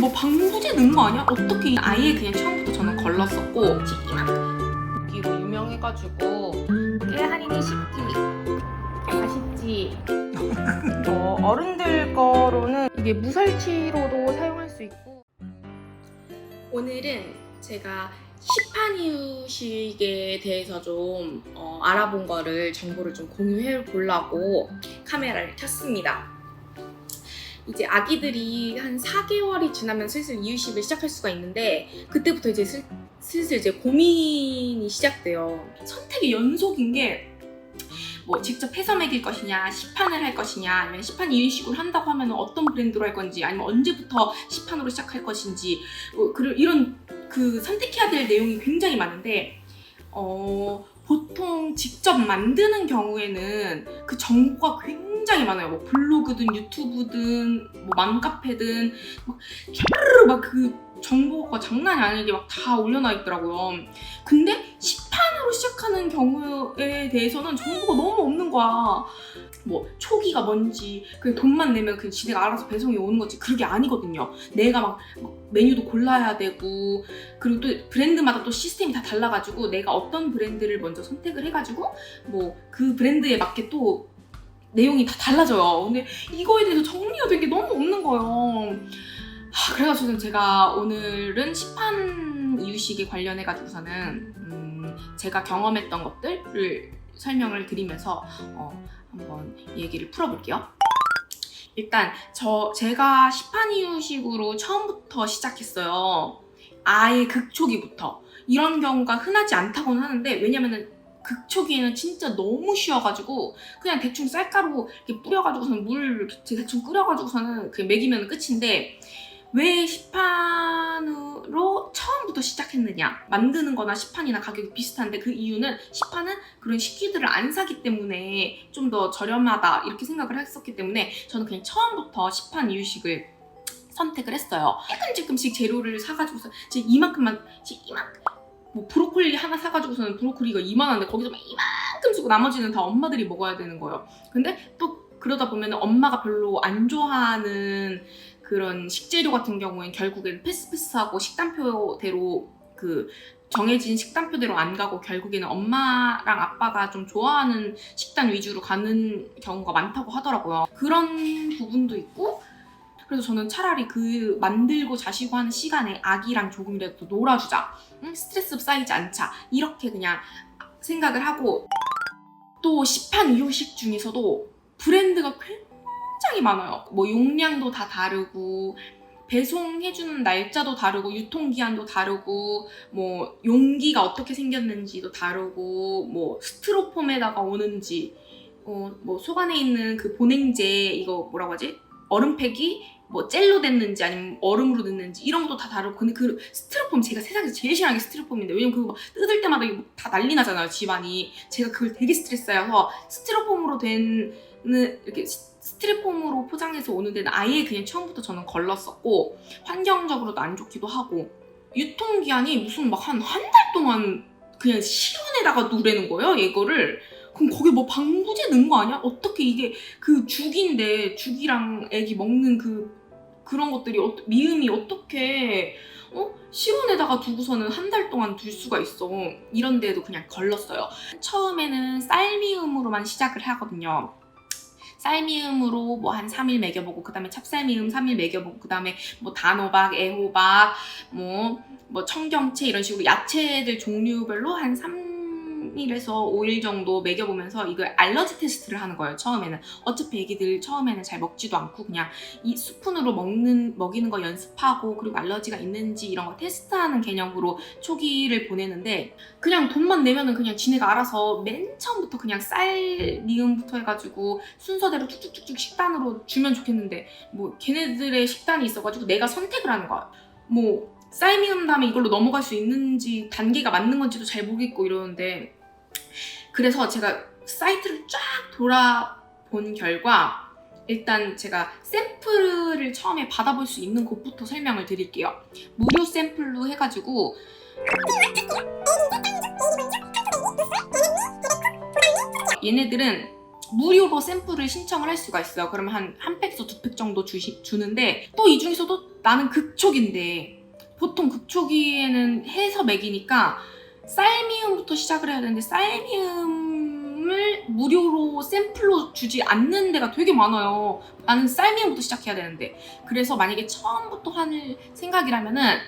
뭐 방부제 넣은 거 아니야? 어떻게 아예 그냥 처음부터 저는 걸렀었고. 이만. 여기로 유명해가지고 깨 할인이 쉽지. 맛있지. 어, 어른들 거로는 이게 무설치로도 사용할 수 있고. 오늘은 제가 시판 이유식에 대해서 좀 어, 알아본 거를 정보를 좀 공유해 보려고 카메라를 켰습니다. 이제 아기들이 한 4개월이 지나면 슬슬 이유식을 시작할 수가 있는데 그때부터 이제 슬, 슬슬 이제 고민이 시작돼요. 선택의 연속인 게 뭐 직접 해서 먹일 것이냐, 시판을 할 것이냐, 아니면 시판 이유식을 한다고 하면 어떤 브랜드로 할 건지, 아니면 언제부터 시판으로 시작할 것인지, 뭐 그런 이런 그 선택해야 될 내용이 굉장히 많은데 어, 보통 직접 만드는 경우에는 그 정보가 굉장히 많아요. 뭐 블로그든 유튜브든 뭐 맘카페든 막막그 정보가 장난이 아니게 막 다 올려놔 있더라고요. 근데 시판으로 시작하는 경우에 대해서는 정보가 너무 없는 거야. 뭐 초기가 뭔지 그 돈만 내면 그 지네가 알아서 배송이 오는 거지 그게 아니거든요. 내가 막 메뉴도 골라야 되고 그리고 또 브랜드마다 또 시스템이 다 달라가지고 내가 어떤 브랜드를 먼저 선택을 해가지고 뭐 그 브랜드에 맞게 또 내용이 다 달라져요. 근데 이거에 대해서 정리가 된 게 너무 없는 거예요. 하, 그래가지고 제가 오늘은 시판 이유식에 관련해가지고서는 음, 제가 경험했던 것들을 설명을 드리면서 어, 한번 얘기를 풀어볼게요. 일단 저 제가 시판 이유식으로 처음부터 시작했어요. 아예 극초기부터 이런 경우가 흔하지 않다고는 하는데 왜냐면은 극초기에는 진짜 너무 쉬워가지고 그냥 대충 쌀가루 이렇게 뿌려가지고서는 물 대충 뿌려가지고서는 그냥 먹이면 끝인데 왜 시판으로 처음부터 시작했느냐? 만드는 거나 시판이나 가격이 비슷한데 그 이유는 시판은 그런 식기들을 안 사기 때문에 좀 더 저렴하다 이렇게 생각을 했었기 때문에 저는 그냥 처음부터 시판 이유식을 선택을 했어요. 조금씩 재료를 사가지고서 제 이만큼만 제 이만큼 뭐 브로콜리 하나 사가지고서는 브로콜리가 이만한데 거기서 막 이만큼 쓰고 나머지는 다 엄마들이 먹어야 되는 거예요 근데 또 그러다 보면 엄마가 별로 안 좋아하는 그런 식재료 같은 경우엔 결국엔 패스패스하고 식단표대로 그 정해진 식단표대로 안 가고 결국에는 엄마랑 아빠가 좀 좋아하는 식단 위주로 가는 경우가 많다고 하더라고요. 그런 부분도 있고 그래서 저는 차라리 그 만들고 자시고 하는 시간에 아기랑 조금이라도 놀아주자. 응? 스트레스 쌓이지 않자. 이렇게 그냥 생각을 하고 또 시판 이유식 중에서도 브랜드가 굉장히 많아요. 뭐 용량도 다 다르고 배송해주는 날짜도 다르고 유통기한도 다르고 뭐 용기가 어떻게 생겼는지도 다르고 뭐 스티로폼에다가 오는지 어, 뭐 속 안에 있는 그 보냉제 이거 뭐라고 하지 얼음팩이 뭐 젤로 됐는지 아니면 얼음으로 됐는지 이런 것도 다 다르고 근데 그 스티로폼 제가 세상에서 제일 싫어하는 게 스티로폼인데 왜냐면 그거 막 뜯을 때마다 다 난리 나잖아요 집안이 제가 그걸 되게 스트레스여서 스티로폼으로 된 이렇게 스티로폼으로 포장해서 오는 데는 아예 그냥 처음부터 저는 걸렀었고 환경적으로도 안 좋기도 하고 유통기한이 무슨 막 한 한 달 동안 그냥 실온에다가 누래는 거예요 이거를 그럼 거기 뭐 방부제 넣은 거 아니야? 어떻게 이게 그 죽인데 죽이랑 애기 먹는 그 그런 것들이 어, 미음이 어떻게 어? 실온에다가 두고서는 한 달 동안 둘 수가 있어. 이런 데도 그냥 걸렀어요. 처음에는 쌀미음으로만 시작을 하거든요. 쌀미음으로 뭐 한 3일 먹여보고 그 다음에 찹쌀미음 3일 먹여보고 그 다음에 뭐 단호박, 애호박, 뭐, 뭐 청경채 이런 식으로 야채들 종류별로 한 3 일에서 5일 정도 먹여보면서 이걸 알러지 테스트를 하는 거예요 처음에는. 어차피 애기들 처음에는 잘 먹지도 않고 그냥 이 스푼으로 먹는 먹이는 거 연습하고 그리고 알러지가 있는지 이런 거 테스트하는 개념으로 초기를 보내는데 그냥 돈만 내면은 그냥 지네가 알아서 맨 처음부터 그냥 쌀 미음부터 해가지고 순서대로 툭툭툭툭 식단으로 주면 좋겠는데 뭐 걔네들의 식단이 있어가지고 내가 선택을 하는 거야. 뭐 쌀미음 다음에 이걸로 넘어갈 수 있는지 단계가 맞는 건지도 잘 모르겠고 이러는데 그래서 제가 사이트를 쫙 돌아본 결과 일단 제가 샘플을 처음에 받아볼 수 있는 곳부터 설명을 드릴게요. 무료 샘플로 해가지고 얘네들은 무료로 샘플을 신청을 할 수가 있어요. 그러면 한 한 팩에서 두 팩 정도 주시, 주는데 또 이 중에서도 나는 극초기인데 보통 극초기에는 해서 먹이니까 쌀미음부터 시작을 해야 되는데 쌀미음을 무료로 샘플로 주지 않는 데가 되게 많아요. 나는 쌀미음부터 시작해야 되는데 그래서 만약에 처음부터 할 생각이라면은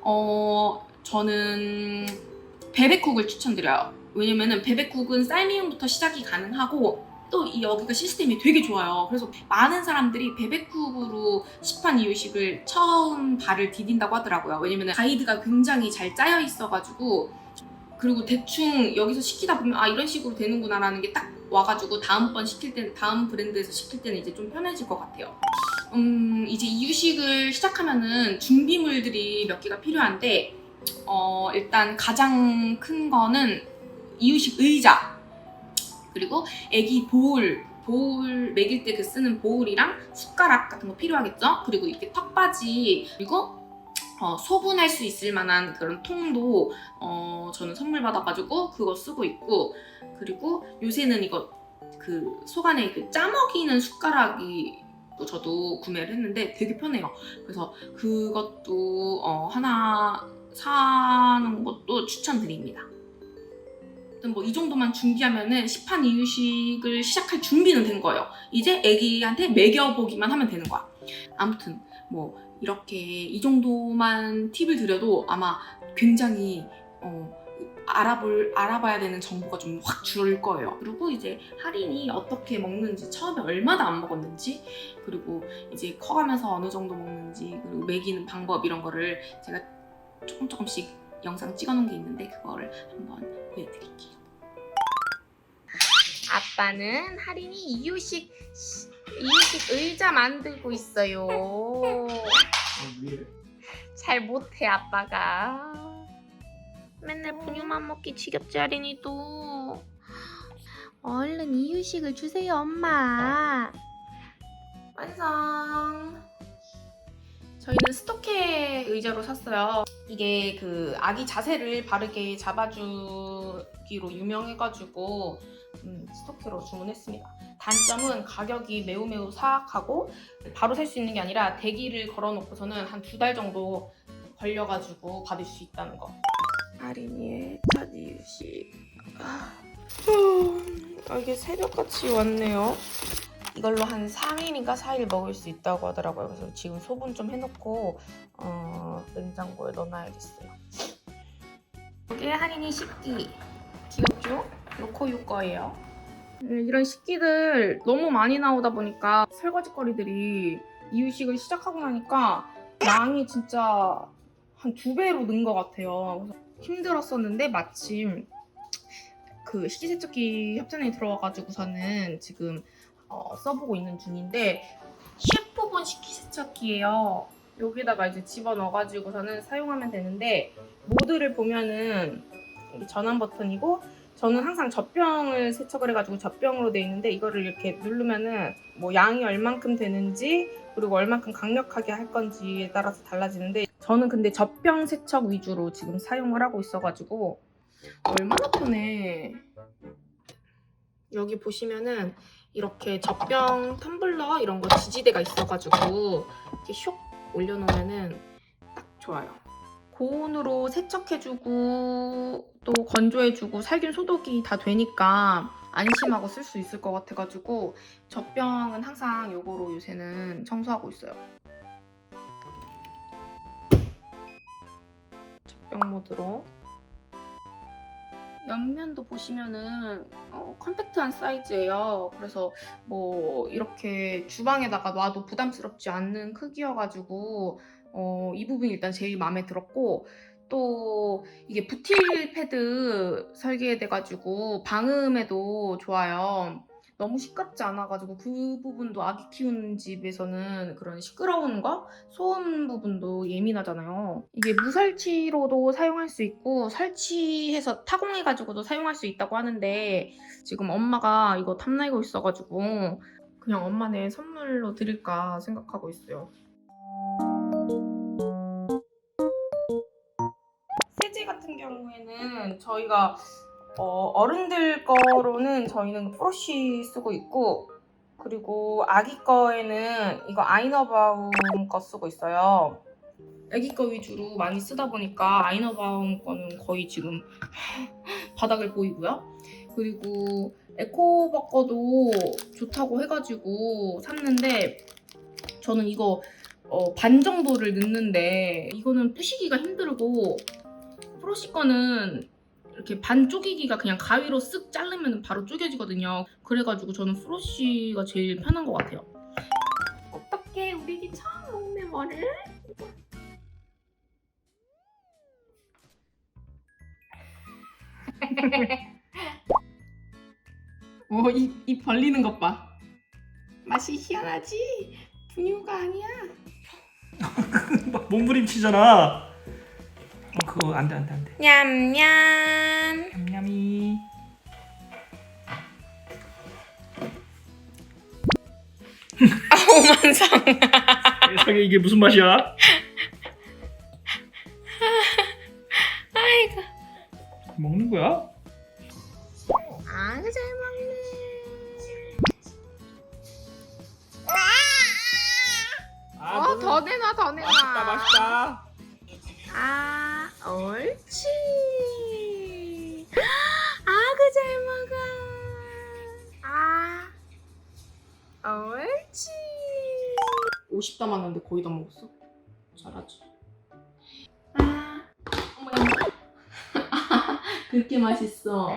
어 저는 베베쿡을 추천드려요. 왜냐면은 베베쿡은 쌀미음부터 시작이 가능하고 또이 여기가 시스템이 되게 좋아요. 그래서 많은 사람들이 베베쿡으로 시판 이유식을 처음 발을 디딘다고 하더라고요. 왜냐면 가이드가 굉장히 잘 짜여 있어가지고 그리고 대충 여기서 시키다 보면 아 이런 식으로 되는구나라는 게 딱 와가지고 다음번 시킬 때는 다음 브랜드에서 시킬 때는 이제 좀 편해질 것 같아요. 음 이제 이유식을 시작하면은 준비물들이 몇 개가 필요한데 어 일단 가장 큰 거는 이유식 의자 그리고 애기 보울 보울 먹일 때 그 쓰는 보울이랑 숟가락 같은 거 필요하겠죠? 그리고 이렇게 턱받이 그리고 어, 소분할 수 있을 만한 그런 통도 어, 저는 선물 받아가지고 그거 쓰고 있고 그리고 요새는 이거 그 속안에 그 짜먹이는 숟가락이 또 저도 구매를 했는데 되게 편해요. 그래서 그것도 어, 하나 사는 것도 추천드립니다. 뭐 이 정도만 준비하면은 시판 이유식을 시작할 준비는 된 거예요. 이제 애기한테 먹여보기만 하면 되는 거야. 아무튼 뭐 이렇게 이 정도만 팁을 드려도 아마 굉장히 어, 알아볼 알아봐야 되는 정보가 좀 확 줄을 거예요. 그리고 이제 할인이 어떻게 먹는지 처음에 얼마나 안 먹었는지 그리고 이제 커가면서 어느 정도 먹는지 그리고 먹이는 방법 이런 거를 제가 조금 조금씩 영상 찍어놓은 게 있는데 그거를 한번 보여드릴게요. 아빠는 할인이 이유식 이유식 의자 만들고 있어요. 잘 못해 아빠가. 맨날 분유만 먹기 지겹지 할인이도. 얼른 이유식을 주세요 엄마. 완성. 저희는 스토케 의자로 샀어요. 이게 그 아기 자세를 바르게 잡아주기로 유명해가지고 음, 스토케로 주문했습니다. 단점은 가격이 매우 매우 사악하고 바로 살 수 있는 게 아니라 대기를 걸어놓고서는 한 두 달 정도 걸려가지고 받을 수 있다는 거. 아린이의 첫 이유식. 아, 이게 새벽같이 왔네요. 이걸로 한 3일인가 4일 먹을 수 있다고 하더라고요. 그래서 지금 소분 좀 해놓고 어, 냉장고에 넣어놔야겠어요. 이게 할인이 식기. 귀엽죠? 로코유 거예요. 네, 이런 식기들 너무 많이 나오다 보니까 설거지거리들이 이유식을 시작하고 나니까 양이 진짜 한 두 배로 는 것 같아요. 힘들었었는데 마침 그 식기세척기 협찬이 들어와가지고서는 지금 어, 써보고 있는 중인데 셰프본 식기세척기예요. 여기다가 이제 집어넣어가지고서는 사용하면 되는데 모드를 보면은 전원 버튼이고 저는 항상 젖병을 세척을 해가지고 젖병으로 돼 있는데 이거를 이렇게 누르면은 뭐 양이 얼만큼 되는지 그리고 얼만큼 강력하게 할 건지에 따라서 달라지는데 저는 근데 젖병 세척 위주로 지금 사용을 하고 있어가지고 얼마나 편해 여기 보시면은 이렇게 젖병 텀블러 이런 거 지지대가 있어가지고 이렇게 슉 올려놓으면은 딱 좋아요. 고온으로 세척해주고 또 건조해주고 살균 소독이 다 되니까 안심하고 쓸 수 있을 것 같아가지고 젖병은 항상 요거로 요새는 청소하고 있어요. 젖병 모드로 옆면도 보시면은 어, 컴팩트한 사이즈예요. 그래서 뭐 이렇게 주방에다가 놔도 부담스럽지 않는 크기여가지고 어, 이 부분이 일단 제일 마음에 들었고 또 이게 부틸 패드 설계돼가지고 방음에도 좋아요. 너무 시끄럽지 않아가지고 그 부분도 아기 키우는 집에서는 그런 시끄러운 거, 소음 부분도 예민하잖아요. 이게 무설치로도 사용할 수 있고 설치해서 타공해가지고도 사용할 수 있다고 하는데 지금 엄마가 이거 탐내고 있어가지고 그냥 엄마네 선물로 드릴까 생각하고 있어요. 세제 같은 경우에는 저희가 어, 어른들 거로는 저희는 프로쉬 쓰고 있고 그리고 아기 거에는 이거 아이너바움 거 쓰고 있어요. 아기 거 위주로 많이 쓰다 보니까 아이너바움 거는 거의 지금 바닥을 보이고요. 그리고 에코버 거도 좋다고 해가지고 샀는데 저는 이거 어, 반 정도를 넣는데 이거는 부시기가 힘들고 프로시 거는 이렇게 반 쪼개기가 그냥 가위로 쓱 자르면 바로 쪼개지거든요. 그래가지고 저는 프로시가 제일 편한 것 같아요. 어떻게 우리 애기 처음 먹네 뭐를? 오, 입, 입 벌리는 것 봐. 맛이 희한하지? 분유가 아니야. 막 몸부림치잖아. 어, 그거 안돼 안돼 안돼. 냠냠. 냠냠이. 오만상. 세상에 이게 무슨 맛이야? 아이고. 먹는 거야? 아주 잘 먹네. 어, 더 내놔, 더 내놔. 맛있다 맛있다. 아, 옳지. 아그 잘 먹어. 아, 옳지. 50 담았는데 거의 다 먹었어. 잘하지. 아, 어머나. 그렇게 맛있어.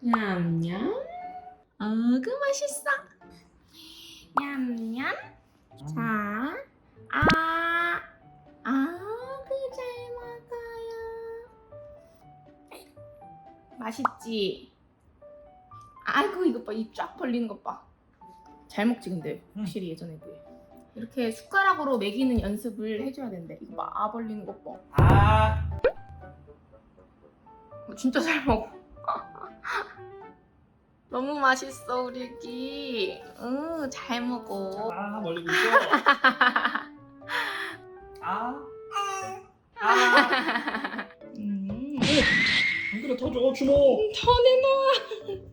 냠냠. 아그 맛있어. 냠냠. 자, 아, 아 맛있지? 아이고 이거 봐, 입 쫙 벌리는 것 봐. 잘 먹지 근데 확실히 예전에 비해. 이렇게 숟가락으로 먹이는 연습을 해줘야 된대. 이거 봐, 아 벌리는 것 봐. 아. 어, 진짜 잘 먹어. 너무 맛있어 우리 애기. 응, 잘 먹어. 아 멀리고 있어. 아. 아. 음. 더줘 주모. 더 내놔.